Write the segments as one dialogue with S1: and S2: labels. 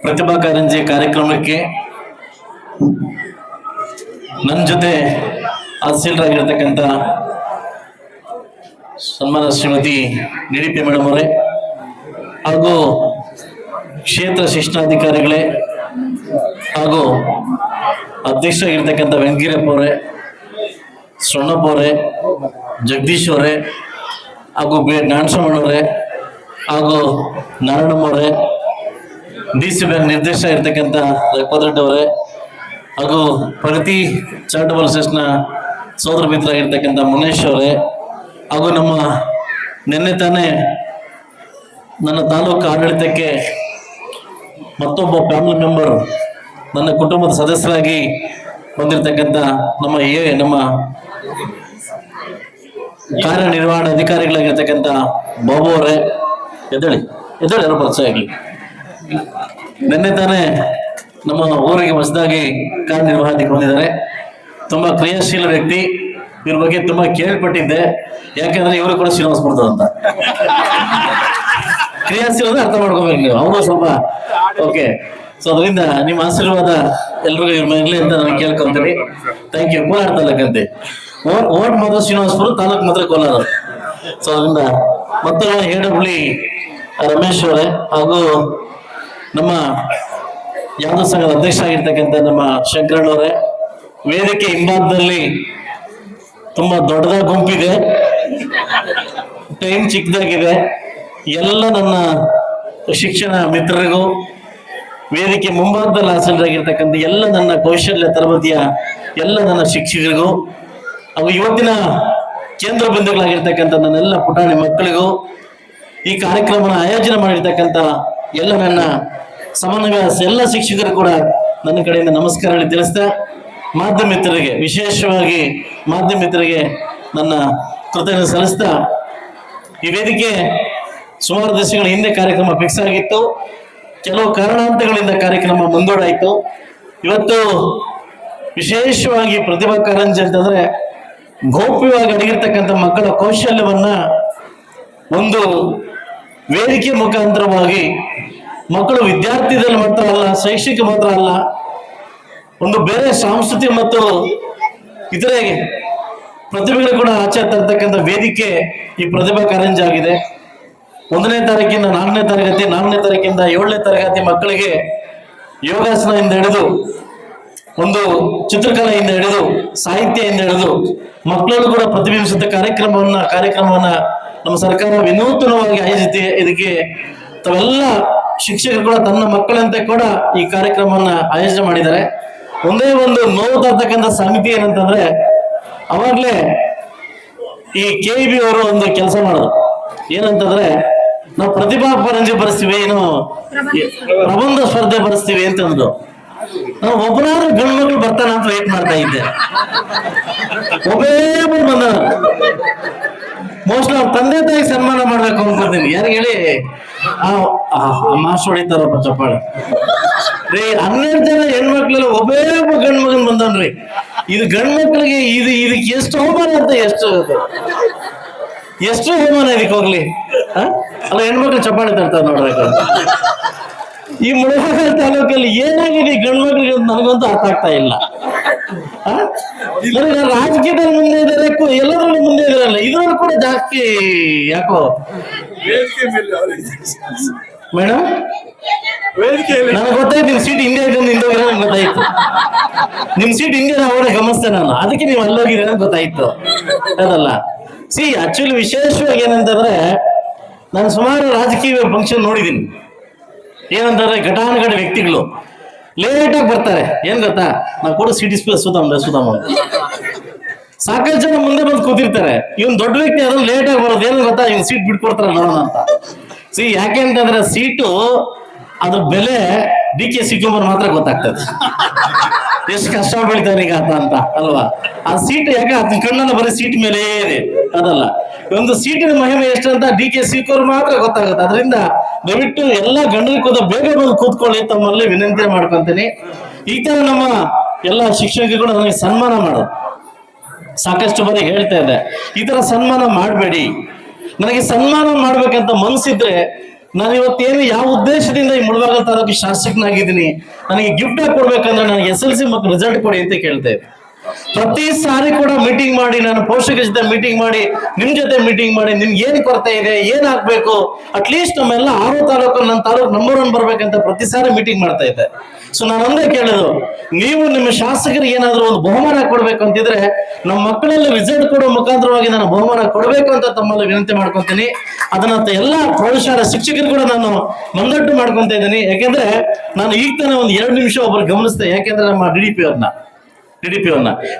S1: ಪ್ರತಿಭಾ ಕಾರಂಜಿ ಕಾರ್ಯಕ್ರಮಕ್ಕೆ ನನ್ನ ಜೊತೆ ಹಾಸ್ಯರಾಗಿರ್ತಕ್ಕಂಥ ಸನ್ಮಾನ ಶ್ರೀಮತಿ ನಿಡಿಪಿ ಮೇಡಮ್ ಅವರೇ, ಹಾಗೂ ಕ್ಷೇತ್ರ ಶಿಕ್ಷಣಾಧಿಕಾರಿಗಳೇ ಹಾಗೂ ಅಧ್ಯಕ್ಷರಾಗಿರ್ತಕ್ಕಂಥ ವೆಂಕೀರಪ್ಪ ಅವರೇ ಸೊಣ್ಣಪ್ಪ ಅವರೇ, ಜಗದೀಶ್ ಅವರೇ, ಹಾಗೂ ಬಿ ನಾಣಸಮ್ಮನವರೇ ಹಾಗೂ ನಾರಾಯಣಮ್ಮವರೇ ಡಿ ಸಿ ಬ್ಯಾಂಕ್ ನಿರ್ದೇಶಕ ಇರ್ತಕ್ಕಂಥ ರಘುಪತರೆಡ್ಡಿ ಅವರೇ, ಹಾಗೂ ಪ್ರಗತಿ ಚಾರಿಟಬಲ್ ಟ್ರಸ್ಟ್ನ ಸೋದರ ಮಿತ್ರರಾಗಿರ್ತಕ್ಕಂಥ ಮುನೇಶ್ ಅವರೇ, ಹಾಗೂ ನಮ್ಮ ನಿನ್ನೆ ತಾನೇ ನನ್ನ ತಾಲೂಕು ಆಡಳಿತಕ್ಕೆ ಮತ್ತೊಬ್ಬ ಫ್ಯಾಮಿಲಿ ಮೆಂಬರ್ ನನ್ನ ಕುಟುಂಬದ ಸದಸ್ಯರಾಗಿ ಬಂದಿರತಕ್ಕಂಥ ನಮ್ಮ ಎ ನಮ್ಮ ಕಾರ್ಯನಿರ್ವಹಣಾ ಅಧಿಕಾರಿಗಳಾಗಿರ್ತಕ್ಕಂಥ ಬಾಬು ಅವರೇ ಎದ್ದೇಳಿ ಎದ್ದೇಳಿ ಅದರ ಪರಿಚಯ ಆಗಲಿ. ನಿನ್ನೆ ತಾನೇ ನಮ್ಮ ಊರಿಗೆ ಹೊಸದಾಗಿ ಕಾರ್ಯನಿರ್ವಹಣೆಗೆ ಬಂದಿದ್ದಾರೆ. ತುಂಬಾ ಕ್ರಿಯಾಶೀಲ ವ್ಯಕ್ತಿ. ಇವ್ರ ಬಗ್ಗೆ ತುಂಬಾ ಕೇಳ್ಪಟ್ಟಿದ್ದೆ. ಯಾಕೆಂದ್ರೆ ಇವರು ಕೂಡ ಶ್ರೀನಿವಾಸ ಬರ್ತದ ಅಂತ. ಕ್ರಿಯಾಶೀಲ ಅಂದ್ರೆ ಅರ್ಥ ಮಾಡ್ಕೋಬೇಕು ನೀವು. ಅವರು ಸ್ವಲ್ಪ, ಓಕೆ. ಸೊ ಅದರಿಂದ ನಿಮ್ಮ ಆಶೀರ್ವಾದ ಎಲ್ರಿಗೂ ಮನೆಯಲ್ಲಿ ಅಂತ ನಾನು ಕೇಳ್ಕೊಂತೀನಿ. ಥ್ಯಾಂಕ್ ಯು ಕೋಲಾರ ತಾಲೂಕಂತೆ ಓಟ್ ಮಾತ್ರ ಶ್ರೀನಿವಾಸಪುರ, ತಾಲೂಕು ಮಾತ್ರ ಕೋಲಾರ. ಸೊ ಅದರಿಂದ ಮತ್ತೆ ಹೇಡಬ್ಳಿ ರಮೇಶ್ ಅವರೇ, ಹಾಗೂ ನಮ್ಮ ಯಾವ ಸಂಘದ ಅಧ್ಯಕ್ಷ ಆಗಿರ್ತಕ್ಕಂಥ ನಮ್ಮ ಶಂಕರಣ್ಣವರೇ ವೇದಿಕೆ ಹಿಂಭಾಗದಲ್ಲಿ ತುಂಬಾ ದೊಡ್ಡದಾದ ಗುಂಪಿದೆ, ಟೈಮ್ ಚಿಕ್ಕದಾಗಿದೆ, ಎಲ್ಲ ನನ್ನ ಶಿಕ್ಷಣ ಮಿತ್ರರಿಗೂ, ವೇದಿಕೆ ಮುಂಭಾಗದಲ್ಲಿ ಹಾಸನರಾಗಿರ್ತಕ್ಕಂಥ ಎಲ್ಲ ನನ್ನ ಕೌಶಲ್ಯ ತರಬೇತಿಯ ಎಲ್ಲ ನನ್ನ ಶಿಕ್ಷಕರಿಗೂ, ಹಾಗೂ ಇವತ್ತಿನ ಕೇಂದ್ರ ಬಿಂದುಗಳಾಗಿರ್ತಕ್ಕಂಥ ನನ್ನೆಲ್ಲ ಪುಟಾಣಿ ಮಕ್ಕಳಿಗೂ ಈ ಕಾರ್ಯಕ್ರಮನ ಆಯೋಜನೆ ಮಾಡಿರ್ತಕ್ಕಂಥ ಎಲ್ಲ ನನ್ನ ಸಮನ್ವಯ ಎಲ್ಲ ಶಿಕ್ಷಕರು ಕೂಡ ನನ್ನ ಕಡೆಯಿಂದ ನಮಸ್ಕಾರಗಳು ತಿಳಿಸ್ತಾ ಮಾಧ್ಯಮ ಮಿತ್ರರಿಗೆ ವಿಶೇಷವಾಗಿ ಮಾಧ್ಯಮ ಮಿತ್ರರಿಗೆ ನನ್ನ ಕೃತಜ್ಞತೆ ಸಲ್ಲಿಸ್ತಾ, ಈ ವೇದಿಕೆ ಸುಮಾರು ದಿವಸಗಳ ಹಿಂದೆ ಕಾರ್ಯಕ್ರಮ ಫಿಕ್ಸ್ ಆಗಿತ್ತು. ಕೆಲವು ಕಾರಣಾಂತರಗಳಿಂದ ಕಾರ್ಯಕ್ರಮ ಮುಂದೂಡಾಯಿತು. ಇವತ್ತು ವಿಶೇಷವಾಗಿ ಪ್ರತಿಭಾ ಕಾರಂಜಿ ಅಂತಂದ್ರೆ ಗೌಪ್ಯವಾಗಿ ಅಡಗಿರ್ತಕ್ಕಂಥ ಮಕ್ಕಳ ಕೌಶಲ್ಯವನ್ನ ಒಂದು ವೇದಿಕೆ ಮುಖಾಂತರವಾಗಿ ಮಕ್ಕಳು ವಿದ್ಯಾರ್ಥಿದಲ್ಲಿ ಮಾತ್ರ ಅಲ್ಲ, ಶೈಕ್ಷಣಿಕ ಮಾತ್ರ ಅಲ್ಲ, ಒಂದು ಬೇರೆ ಸಾಂಸ್ಕೃತಿಕ ಮತ್ತು ಇತರೆ ಪ್ರತಿಭೆಗಳು ಕೂಡ ಆಚೆ ತರ್ತಕ್ಕಂಥ ವೇದಿಕೆ ಈ ಪ್ರತಿಭಾ ಕಾರಂಜಿ ಆಗಿದೆ. ಒಂದನೇ ತಾರೀಕಿಂದ ನಾಲ್ಕನೇ ತರಗತಿ, ನಾಲ್ಕನೇ ತಾರೀಕಿಂದ ಏಳನೇ ತರಗತಿ ಮಕ್ಕಳಿಗೆ ಯೋಗಾಸನದಿಂದ ಹಿಡಿದು, ಒಂದು ಚಿತ್ರಕಲೆಯಿಂದ ಹಿಡಿದು, ಸಾಹಿತ್ಯದಿಂದ ಹಿಡಿದು ಮಕ್ಕಳಲ್ಲೂ ಕೂಡ ಪ್ರತಿಬಿಂಬಿಸಿದ ಕಾರ್ಯಕ್ರಮವನ್ನ ಕಾರ್ಯಕ್ರಮವನ್ನ ನಮ್ಮ ಸರ್ಕಾರ ವಿನೂತನವಾಗಿ ಆಯೋಜಿಸಿ ಇದಕ್ಕೆ ತಾವೆಲ್ಲ ಶಿಕ್ಷಕರು ಕೂಡ ತನ್ನ ಮಕ್ಕಳಂತೆ ಕೂಡ ಈ ಕಾರ್ಯಕ್ರಮವನ್ನು ಆಯೋಜನೆ ಮಾಡಿದ್ದಾರೆ. ಒಂದೇ ಒಂದು ನೋವು ತರ್ತಕ್ಕಂಥ ಸಮಿತಿ ಏನಂತಂದ್ರೆ ಅವಾಗಲೇ ಈ ಕೆ ಬಿ ಅವರು ಒಂದು ಕೆಲಸ ಮಾಡೋದು ಏನಂತಂದ್ರೆ ನಾವು ಪ್ರತಿಭಾ ಪರಂಜಿ ಬರೆಸ್ತೀವಿ ಏನು ಪ್ರಬಂಧ ಸ್ಪರ್ಧೆ ಬರೆಸ್ತೀವಿ ಅಂತಂದ್ರು ನಾವು ಒಬ್ಬನಾದ್ರೂ ಗಂಡು ಮಕ್ಕಳು ಬರ್ತಾನೆ ಅಂತ ವೇಟ್ ಮಾಡ್ತಾ ಇದ್ದೆ. ಒಬ್ಬೇ ಬಂದ ಮೋಸ್ಟ್ ಅವ್ರ ತಂದೆ ತಾಯಿ ಸನ್ಮಾನ ಮಾಡ್ಬೇಕು ಅನ್ಕೊತೀನಿ. ಯಾರು ಹೇಳಿ? ಮಾಸ್ಟರ್ ಹೊಡಿತಾರಪ್ಪ ಚಪ್ಪಾಳೆ. ರೀ, ಹನ್ನೆರಡು ಜನ ಹೆಣ್ಮಕ್ಳೆಲ್ಲ ಒಬ್ಬೇ ಒಬ್ಬ ಗಂಡ್ ಮಗನ್ ಬಂದನ್ರಿ. ಇದು ಗಂಡ್ ಮಕ್ಳಿಗೆ ಇದು, ಇದಕ್ಕೆ ಎಷ್ಟು ಅವಮಾನ ಅಂತ ಎಷ್ಟು ಎಷ್ಟು ಅವಮಾನ ಇದಕ್ಕೆ ಹೋಗ್ಲಿ? ಅಲ್ಲ, ಹೆಣ್ಮಕ್ಳು ಚಪ್ಪಾಳೆ ತರ್ತಾರ ನೋಡ್ರಿ ಈ ಮುಳಬಾಗ ತಾಲೂಕಲ್ಲಿ ಏನಾಗಿದೆ ಗಂಡ್ ಮಕ್ಳಿಗೆ ನನಗಂತೂ ಅರ್ಥ ಆಗ್ತಾ ಇಲ್ಲ. ರಾಜಕೀಯದಲ್ಲಿ ಮುಂದೆ ಇದ್ದಾರೆ ಎಲ್ಲದರಲ್ಲೂ ಮುಂದೆ ಇದಾರಲ್ಲ ಇದ್ರಲ್ಲಿ ಕೂಡ ಜಾಸ್ತಿ ಯಾಕೋ? ಮೇಡಮ್ ನನಗೆ ಗೊತ್ತಾಯ್ತು ನಿಮ್ ಸೀಟ್ ಹಿಂದೆ ಇದೆ ಹಿಂದೆ ಹೋಗಿರೋ ನಂಗೆ ಗೊತ್ತಾಯ್ತು. ನಿಮ್ ಸೀಟ್ ಹಿಂದೆ ಅವರೇ ಗಮನಿಸ್ತೇನೆ ನಾನು ಅದಕ್ಕೆ ನೀವು ಅಲ್ಲೋಗಿರೋ ಗೊತ್ತಾಯ್ತು. ಅದಲ್ಲ. ಸಿ ಆಕ್ಚುಲಿ ವಿಶೇಷವಾಗಿ ಏನಂತಂದ್ರೆ ನಾನು ಸುಮಾರು ರಾಜಕೀಯ ಫಂಕ್ಷನ್ ನೋಡಿದ್ದೀನಿ ಏನಂತಂದ್ರೆ ಘಟಾನುಘಟ ವ್ಯಕ್ತಿಗಳು. ಲೇಟಾಗಿ ಬರ್ತಾರೆ. ಏನ್ ಗೊತ್ತಾ? ನಾವು ಕೂಡ ಸಿಟಿ ಸ್ಪೇಸ್ ಸುಧಾಮ ಸುಧಾಮ ಸಾಕಷ್ಟು ಜನ ಮುಂದೆ ಬಂದು ಕೂತಿರ್ತಾರೆ. ಇವನ್ ದೊಡ್ಡ ವ್ಯಕ್ತಿ ಅದನ್ನ ಲೇಟ್ ಆಗಿ ಬರೋದು. ಏನು ಗೊತ್ತಾ? ಇವ್ನು ಸೀಟ್ ಬಿಟ್ಕೊಡ್ತಾರ ನೋಡೋಣ ಅಂತ. ಸಿ ಯಾಕೆ ಅಂತಂದ್ರೆ ಸೀಟು ಅದು ಬೆಲೆ ಡಿ ಕೆ ಶಿವಕುಮಾರ್ ಮಾತ್ರ ಗೊತ್ತಾಗ್ತದೆ. ಎಷ್ಟು ಕಷ್ಟ ಬೀಳ್ತಾರೆ ಈಗ ಅಂತ ಅಂತ, ಅಲ್ವಾ? ಆ ಸೀಟ್ ಯಾಕೆ? ಹತ್ತು ಕಣ್ಣನ್ನ ಬರೀ ಸೀಟ್ ಮೇಲೆ ಇದೆ. ಅದಲ್ಲ. ಒಂದು ಸೀಟಿನ ಮಹಿಮೆ ಎಷ್ಟು ಅಂತ ಡಿ ಕೆ ಶಿವಕುಮಾರ್ ಮಾತ್ರ ಗೊತ್ತಾಗುತ್ತೆ. ಅದರಿಂದ ದಯವಿಟ್ಟು ಎಲ್ಲ ಗಂಡರಿಗೆ ಕೂತ ಬೇಗ ಬಂದು ಕೂತ್ಕೊಳ್ಳಿ ತಮ್ಮಲ್ಲಿ ವಿನಂತಿ ಮಾಡ್ಕೊಂತೀನಿ. ಈ ತರ ನಮ್ಮ ಎಲ್ಲ ಶಿಕ್ಷಕರು ನನಗೆ ಸನ್ಮಾನ ಮಾಡೋದು ಸಾಕಷ್ಟು ಬಾರಿ ಹೇಳ್ತಾ ಇದ್ದೆ. ಈ ತರ ಸನ್ಮಾನ ಮಾಡಬೇಡಿ. ನನಗೆ ಸನ್ಮಾನ ಮಾಡ್ಬೇಕಂತ ಮನ್ಸಿದ್ರೆ ನಾನು ಇವತ್ತೇನು ಯಾವ ಉದ್ದೇಶದಿಂದ ಈ ಮುಳಬಾಗಲ್ ತಾಲೂಕು ಶಾಸಕನಾಗಿದ್ದೀನಿ, ನನಗೆ ಗಿಫ್ಟ್ ಕೊಡ್ಬೇಕಂದ್ರೆ ನನಗೆ ಎಸ್ ಎಲ್ ಸಿ ಮತ್ತು ರಿಸಲ್ಟ್ ಕೊಡಿ ಅಂತ ಕೇಳ್ತಾ ಇದ್ದೆ. ಪ್ರತಿ ಸಾರಿ ಕೂಡ ಮೀಟಿಂಗ್ ಮಾಡಿ, ನಾನು ಪೋಷಕರ ಜೊತೆ ಮೀಟಿಂಗ್ ಮಾಡಿ, ನಿಮ್ ಜೊತೆ ಮೀಟಿಂಗ್ ಮಾಡಿ, ನಿಮ್ಗೆ ಏನ್ ಕೊರತೆ ಇದೆ, ಏನ್ ಅಟ್ ಅಟ್ಲೀಸ್ಟ್ ನಮ್ಮೆಲ್ಲ ಆರು ತಾಲೂಕು ನನ್ನ ತಾಲೂಕು ನಂಬರ್ ಒನ್ ಬರ್ಬೇಕಂತ ಪ್ರತಿ ಸಾರಿ ಮೀಟಿಂಗ್ ಮಾಡ್ತಾ ಇದ್ದೆ. ಸೊ ನಾನು ಒಂದೇ ಕೇಳೋದು, ನೀವು ನಿಮ್ಮ ಶಾಸಕರಿಗೆ ಏನಾದ್ರು ಒಂದು ಬಹುಮಾನ ಕೊಡ್ಬೇಕು ಅಂತಿದ್ರೆ ನಮ್ಮ ಮಕ್ಕಳೆಲ್ಲ ರಿಸಲ್ಟ್ ಕೊಡೋ ಮುಖಾಂತರವಾಗಿ ನಾನು ಬಹುಮಾನ ಕೊಡಬೇಕು ಅಂತ ತಮ್ಮಲ್ಲಿ ವಿನಂತಿ ಮಾಡ್ಕೊಂತೀನಿ. ಅದನ್ನ ಎಲ್ಲ ಪ್ರೌಢಶಾಲಾ ಶಿಕ್ಷಕರು ಕೂಡ ನಾನು ಮುಂದಟ್ಟು ಮಾಡ್ಕೊಂತ ಇದ್ದೀನಿ. ಯಾಕೆಂದ್ರೆ, ನಾನು ಈಗ ತಾನೇ ಒಂದು ಎರಡು ನಿಮಿಷ ಒಬ್ರು ಗಮನಿಸ್ತೆ ಯಾಕೆಂದ್ರೆ ನಮ್ಮ ಡಿ ಪಿ ಅವ್ರನ್ನ ಡಿ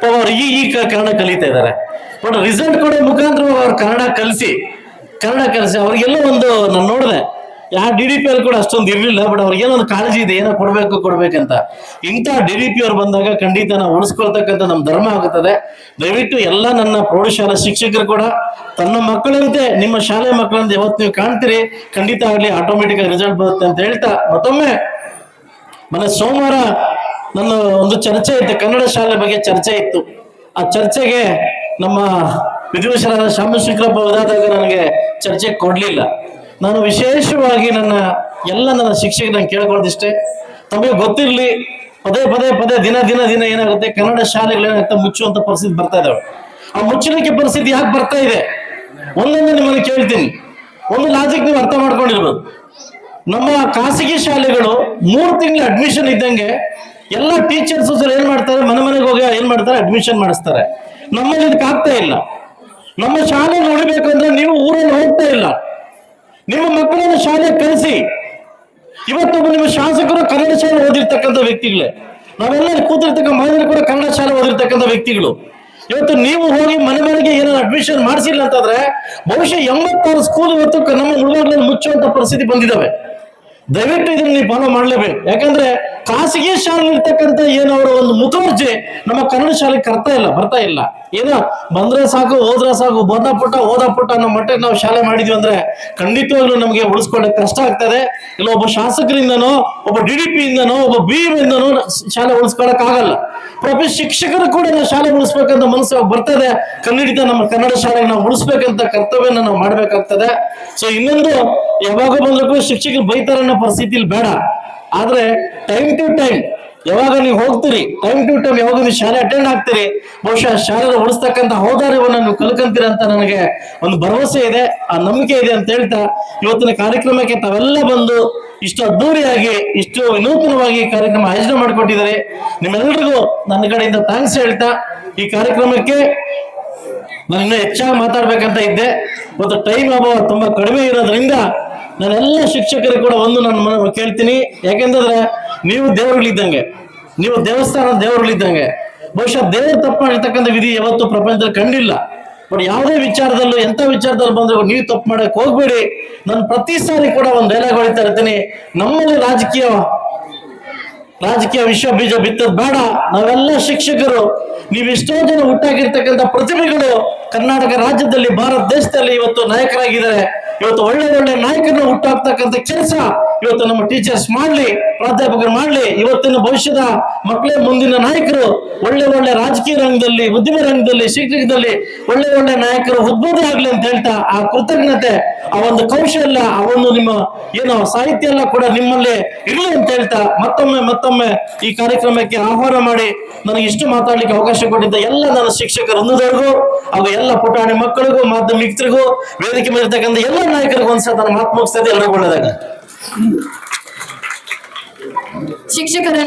S1: ಪಾಪ ಅವ್ರು ಈ ಈ ಕನ್ನಡ ಕಲಿತಾ ಇದ್ದಾರೆ. ಬಟ್ ರಿಸಲ್ಟ್ ಕೊಡೋ ಮುಖಾಂತರ ಅವ್ರು ಕನ್ನಡ ಕಲಿಸಿ. ಕನ್ನಡ ಕಲಿಸಿ. ಅವ್ರಿಗೆಲ್ಲ ಒಂದು ನಾನು ನೋಡಿದೆ. ಯಾವ ಡಿ ಡಿ ಪಿ ಅಲ್ಲಿ ಕೂಡ ಅಷ್ಟೊಂದು ಇರಲಿಲ್ಲ ಬಟ್ ಅವ್ರಿಗೇನೋ ಒಂದು ಕಾಳಜಿ ಇದೆ, ಏನೋ ಕೊಡ್ಬೇಕು, ಕೊಡಬೇಕಂತ. ಇಂಥ ಡಿ ಡಿ ಪಿ ಅವ್ರು ಬಂದಾಗ ಖಂಡಿತ ನಾವು ಉಳಿಸ್ಕೊಳ್ತಕ್ಕಂಥ ನಮ್ಮ ಧರ್ಮ ಆಗುತ್ತದೆ. ದಯವಿಟ್ಟು ಎಲ್ಲ ನನ್ನ ಪ್ರೌಢಶಾಲಾ ಶಿಕ್ಷಕರು ಕೂಡ, ತನ್ನ ಮಕ್ಕಳಂತೆ, ನಿಮ್ಮ ಶಾಲೆ ಮಕ್ಕಳಂತೆ ಯಾವತ್ತು ನೀವು ಕಾಣ್ತೀರಿ, ಖಂಡಿತ ಆಗಲಿ ಆಟೋಮೆಟಿಕ್ ಆಗಿ ರಿಸಲ್ಟ್ ಬರುತ್ತೆ ಅಂತ ಹೇಳ್ತಾ ಮತ್ತೊಮ್ಮೆ ಮನೆ ಸೋಮವಾರ ನನ್ನ ಒಂದು ಚರ್ಚೆ ಇತ್ತು, ಕನ್ನಡ ಶಾಲೆ ಬಗ್ಗೆ ಚರ್ಚೆ ಇತ್ತು. ಆ ಚರ್ಚೆಗೆ ನಮ್ಮ ವಿಧಿವಶರಾದ ಶಾಮಶೇಖರಪ್ಪ ಹೋದಾಗ ನನಗೆ ಚರ್ಚೆ ಕೊಡ್ಲಿಲ್ಲ. ನಾನು ವಿಶೇಷವಾಗಿ ನನ್ನ, ಎಲ್ಲ ನನ್ನ ಶಿಕ್ಷಕ ನಾನು ಕೇಳ್ಕೊಳ್ಳೋದಿಷ್ಟೇ ತಮಗೆ ಗೊತ್ತಿರಲಿ, ಪದೇ ಪದೇ ಪದೇ ದಿನ ದಿನ ದಿನ ಏನಾಗುತ್ತೆ, ಕನ್ನಡ ಶಾಲೆಗಳು ಏನಾಗುತ್ತೆ, ಮುಚ್ಚುವಂತ ಪರಿಸ್ಥಿತಿ ಬರ್ತಾ ಇದಾವೆ. ಆ ಮುಚ್ಚಲಿಕ್ಕೆ ಪರಿಸ್ಥಿತಿ ಯಾಕೆ ಬರ್ತಾ ಇದೆ? ಒಂದೊಂದು ನಿಮ್ಮನ್ನು ಕೇಳ್ತೀನಿ. ಒಂದು ಲಾಜಿಕ್ ನೀವು ಅರ್ಥ ಮಾಡ್ಕೊಂಡಿರ್ಬೋದು. ನಮ್ಮ ಖಾಸಗಿ ಶಾಲೆಗಳು ಮೂರು ತಿಂಗಳ ಅಡ್ಮಿಷನ್ ಇದ್ದಂಗೆ ಎಲ್ಲ ಟೀಚರ್ಸ್ ಏನ್ ಮಾಡ್ತಾರೆ? ಮನೆ ಮನೆಗೆ ಹೋಗಿ ಏನ್ ಮಾಡ್ತಾರೆ? ಅಡ್ಮಿಷನ್ ಮಾಡಿಸ್ತಾರೆ. ನಮ್ಮಲ್ಲಿ ಇದಕ್ಕೆ ಆಗ್ತಾ ಇಲ್ಲ. ನಮ್ಮ ಶಾಲೆ ನೋಡಬೇಕಂದ್ರೆ ನೀವು ಊರಲ್ಲಿ ಹೋಗ್ತಾ ಇಲ್ಲ. ನಿಮ್ಮ ಮಕ್ಕಳನ್ನು ಶಾಲೆ ಕಲಿಸಿ ಇವತ್ತೊಬ್ಬ ನಿಮ್ಮ ಶಾಸಕರು ಕನ್ನಡ ಶಾಲೆ ಓದಿರ್ತಕ್ಕಂಥ ವ್ಯಕ್ತಿಗಳೇ. ನಾವೆಲ್ಲ ಕೂತಿರ್ತಕ್ಕ ಮನೆಯಲ್ಲಿ ಕೂಡ ಕನ್ನಡ ಶಾಲೆ ಓದಿರ್ತಕ್ಕಂಥ ವ್ಯಕ್ತಿಗಳು. ಇವತ್ತು ನೀವು ಹೋಗಿ ಮನೆ ಮನೆಗೆ ಏನಾದ್ರು ಅಡ್ಮಿಷನ್ ಮಾಡಿಸಿಲ್ಲ ಅಂತಂದ್ರೆ ಬಹುಶಃ ಎಂಬತ್ತಾರು ಸ್ಕೂಲ್ ಇವತ್ತು ನಮ್ಮ ಹುಡುಗರಲ್ಲಿ ಮುಚ್ಚುವಂತ ಪರಿಸ್ಥಿತಿ ಬಂದಿದ್ದಾವೆ. ದಯವಿಟ್ಟು ಇದನ್ನ ನೀವು ಫಾಲೋ ಮಾಡಲೇಬೇಕು. ಯಾಕಂದ್ರೆ ಖಾಸಗಿ ಶಾಲೆ ಇರ್ತಕ್ಕಂಥ ಏನೋ ಅವರ ಒಂದು ಮುತುವರ್ಜಿ ನಮ್ಮ ಕನ್ನಡ ಶಾಲೆಗೆ ಕರ್ತಾ ಇಲ್ಲ, ಬರ್ತಾ ಇಲ್ಲ. ಏನೋ? ಬಂದ್ರೆ ಸಾಕು, ಹೋದ್ರೆ ಸಾಕು, ಬಂದ ಪುಟ್ಟ, ಹೋದ ಪುಟ್ಟ ಅನ್ನೋ ಮಟ್ಟಿಗೆ ನಾವು ಶಾಲೆ ಮಾಡಿದ್ವಿ ಅಂದ್ರೆ ಖಂಡಿತವಾಗ್ಲೂ ನಮಗೆ ಉಳಿಸ್ಕೊಳ್ಳೋಕೆ ಕಷ್ಟ ಆಗ್ತದೆ. ಇಲ್ಲ, ಒಬ್ಬ ಶಾಸಕರಿಂದನೋ, ಒಬ್ಬ ಡಿ ಡಿ ಪಿ ಇಂದನೋ ಒಬ್ಬ ಬಿ ಇಂದನೋ ಶಾಲೆ ಉಳಿಸ್ಕೊಳಕ್ ಆಗಲ್ಲ. ಪ್ರತಿ ಶಿಕ್ಷಕರು ಕೂಡ ನಾವು ಶಾಲೆ ಉಳಿಸ್ಬೇಕಂತ ಮನಸ್ಸು ಬರ್ತದೆ. ಕನ್ನಡಿತ ನಮ್ಮ ಕನ್ನಡ ಶಾಲೆಗೆ ನಾವು ಉಳಿಸ್ಬೇಕಂತ ಕರ್ತವ್ಯನ ನಾವು ಮಾಡ್ಬೇಕಾಗ್ತದೆ. ಸೊ ಇನ್ನೊಂದು, ಯಾವಾಗ ಬಂದ್ರೂ ಶಿಕ್ಷಕರು ಬೈತಾರನ್ನೋ ಪರಿಸ್ಥಿತಿಲಿ ಬೇಡ. ಆದ್ರೆ ಟೈಮ್ ಟು ಟೈಮ್ ಯಾವಾಗ ನೀವು ಹೋಗ್ತೀರಿ? ಟೈಮ್ ಟು ಟೈಮ್ ಯಾವಾಗ ನೀವು ಶಾಲೆ ಅಟೆಂಡ್ ಆಗ್ತೀರಿ? ಬಹುಶಃ ಶಾಲೆ ಉಳಿಸ್ತಕ್ಕಂಥ ಹೋದಾರ್ಯವನ್ನು ನೀವು ಕಲ್ಕಂತೀರ ಅಂತ ನನಗೆ ಒಂದು ಭರವಸೆ ಇದೆ, ಆ ನಂಬಿಕೆ ಇದೆ ಅಂತ ಹೇಳ್ತಾ, ಇವತ್ತಿನ ಕಾರ್ಯಕ್ರಮಕ್ಕೆ ತಾವೆಲ್ಲ ಬಂದು ಇಷ್ಟು ಅದ್ದೂರಿಯಾಗಿ, ಇಷ್ಟು ವಿನೂತನವಾಗಿ ಕಾರ್ಯಕ್ರಮ ಆಯೋಜನೆ ಮಾಡಿಕೊಟ್ಟಿದ್ದಾರೆ. ನಿಮ್ಮೆಲ್ಲರಿಗೂ ನನ್ನ ಕಡೆಯಿಂದ ಥ್ಯಾಂಕ್ಸ್ ಹೇಳ್ತಾ, ಈ ಕಾರ್ಯಕ್ರಮಕ್ಕೆ ನಾನು ಇನ್ನೂ ಹೆಚ್ಚಾಗಿ ಮಾತಾಡ್ಬೇಕಂತ ಇದ್ದೆ. ಇವತ್ತು ಟೈಮ್ ಅಭಾವ ತುಂಬಾ ಕಡಿಮೆ ಇರೋದ್ರಿಂದ ನಾನೆಲ್ಲ ಶಿಕ್ಷಕರಿಗೆ ಕೂಡ ಒಂದು ನಾನು ಕೇಳ್ತೀನಿ. ಯಾಕೆಂತಂದ್ರೆ ನೀವು ದೇವರುಗಳಿದ್ದಂಗೆ. ನೀವು ದೇವಸ್ಥಾನ ದೇವರುಗಳಿದ್ದಂಗೆ. ಬಹುಶಃ ದೇವರು ತಪ್ಪು ಮಾಡಿರ್ತಕ್ಕಂಥ ವಿಧಿ ಯಾವತ್ತು ಪ್ರಪಂಚದಲ್ಲಿ ಕಂಡಿಲ್ಲ. ಬಟ್ ಯಾವುದೇ ವಿಚಾರದಲ್ಲೂ ಎಂತ ವಿಚಾರದಲ್ಲಿ ಬಂದ್ರೆ ನೀವು ತಪ್ಪು ಮಾಡಕ್ಕೆ ಹೋಗ್ಬೇಡಿ. ನಾನು ಪ್ರತಿ ಸಾರಿ ಕೂಡ ಒಂದು ಡೈಲಾಗ್ ಹೊಡಿತಾ ಇರ್ತೀನಿ. ನಮ್ಮಲ್ಲಿ ರಾಜಕೀಯ ರಾಜಕೀಯ ವಿಶ್ವ ಬೀಜ ಬಿತ್ತದ್ ಬೇಡ. ನಾವೆಲ್ಲ ಶಿಕ್ಷಕರು. ನೀವು ಎಷ್ಟೋ ಜನ ಹುಟ್ಟಾಗಿರ್ತಕ್ಕಂಥ ಪ್ರತಿಭೆಗಳು ಕರ್ನಾಟಕ ರಾಜ್ಯದಲ್ಲಿ, ಭಾರತ ದೇಶದಲ್ಲಿ ಇವತ್ತು ನಾಯಕರಾಗಿದ್ದಾರೆ. ಇವತ್ತು ಒಳ್ಳೆ ಒಳ್ಳೆ ನಾಯಕರನ್ನ ಹುಟ್ಟಾಕ್ತಕ್ಕಂಥ ಕೆಲಸ ಇವತ್ತು ನಮ್ಮ ಟೀಚರ್ಸ್ ಮಾಡ್ಲಿ, ಪ್ರಾಧ್ಯಾಪಕರು ಮಾಡ್ಲಿ, ಇವತ್ತಿನ ಭವಿಷ್ಯದ ಮಕ್ಕಳೇ ಮುಂದಿನ ನಾಯಕರು, ಒಳ್ಳೆ ಒಳ್ಳೆ ರಾಜಕೀಯ ರಂಗದಲ್ಲಿ, ಉದ್ಯಮ ರಂಗದಲ್ಲಿ ಶಿಕ್ಷಕದಲ್ಲಿ ಒಳ್ಳೆ ಒಳ್ಳೆ ನಾಯಕರು ಉದ್ಬೋಧ ಆಗ್ಲಿ ಅಂತ ಹೇಳ್ತಾ ಆ ಕೃತಜ್ಞತೆ, ಆ ಒಂದು ಕೌಶಲ್ಯ, ಆ ಒಂದು ನಿಮ್ಮ ಏನು ಸಾಹಿತ್ಯ ಎಲ್ಲ ಕೂಡ ನಿಮ್ಮಲ್ಲಿ ಇರಲಿ ಅಂತ ಹೇಳ್ತಾ ಮತ್ತೊಮ್ಮೆ ಮತ್ತೊಮ್ಮೆ ಈ ಕಾರ್ಯಕ್ರಮಕ್ಕೆ ಆಹ್ವಾನ ಮಾಡಿ. ನನಗೆ ಇಷ್ಟು ಮಾತಾಡ್ಲಿಕ್ಕೆ ಅವಕಾಶ ಕೊಟ್ಟಿದ್ದ ಎಲ್ಲ ನನ್ನ ಶಿಕ್ಷಕ ವೃಂದದವರಿಗೂ ಹಾಗೂ ಎಲ್ಲ ಪುಟಾಣಿ ಮಕ್ಕಳಿಗೂ ಮಾಧ್ಯಮಿಕರಿಗೂ ವೇದಿಕೆ ಮೇಲಿರ್ತಕ್ಕಂಥ ಎಲ್ಲ ನಾಯಕರಿಗೂ ಒಂದ್ಸಲ ನನ್ನ ಮಾತು ಮುಗಿಸ್ತದೆ ಎಲ್ಲರಿಗೂ
S2: ಶಿಕ್ಷಕರ